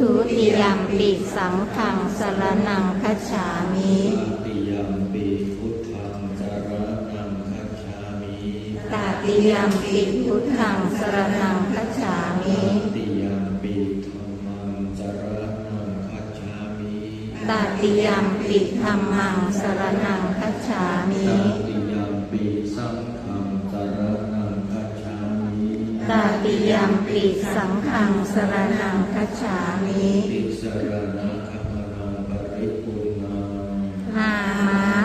ทุติยัมปิสังฆังสรนังคัจฉามิติยัมปิพุทธังสรนังคัจฉามิตาติยัมปิพุทธังสรนังคัจฉามิติยัมปิธัมมังสรนังคัจฉามิตาติยัมปิธัมมังสรนังคัจฉามิติยัมปิสังฆัง ตาติยัมปิสังฆังสรนังคัจฉามิ